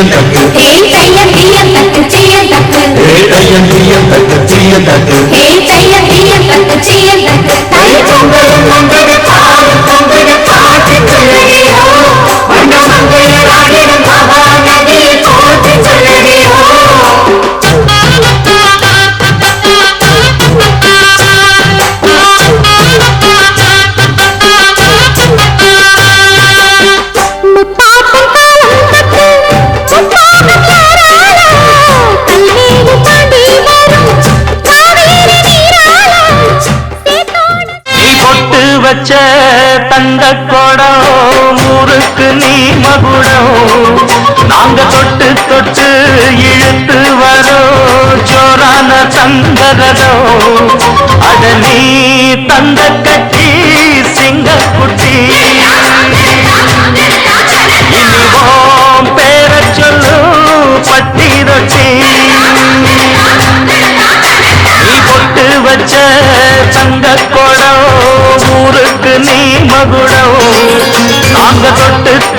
బియ్యం తట్టు ఏటయ్య బియ్యం తట్టు చెయ్యం తట్టు ఏటయ్య బియ్యం తట్టు చెయ్యం తట్టు ఏటయ్య బియ్యం తట్టు చెయ్యం తట్టు வச்ச தந்த கொடம் ஊருக்கு நீ மகுடம். நாங்க தொட்டு தொட்டு இழுத்து வரோம் ஜோரான தந்தரதம் அட நீ தந்த கட்டி சிங்கக்குட்டி.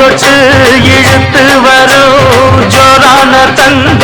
தொட்டு இழுத்து வரோம். ஜோரான தங்க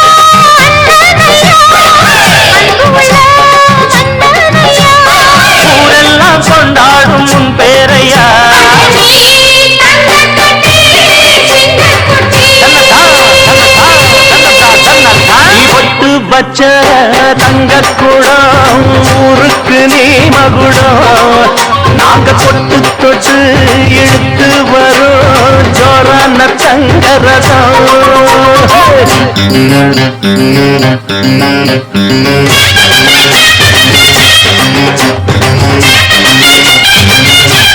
நீ நாங்க தொட்டு தொட்டு இழுத்து வரும் ஜோரான சங்கரசம்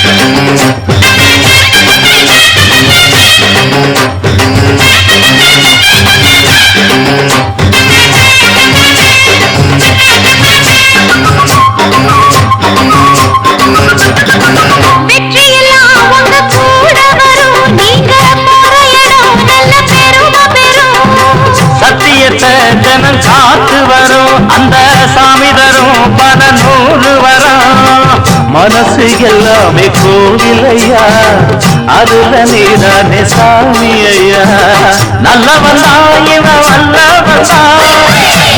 Thank you. காத்து வரும். அந்த சாமி தரும் பல நூறு வரும் மனசு எல்லாமே கோவிலையா? அதுல நீதானே சாமி ஐயா. நல்ல வந்தா இவன் வல்ல வந்தா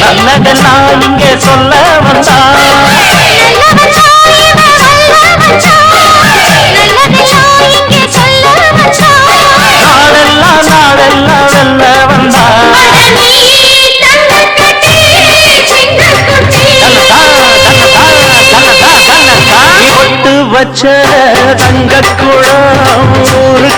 நல்லதெல்லாம் இங்கே சொல்ல வந்தா வச்ச தங்கக்குடம் ஊருக்கு நீ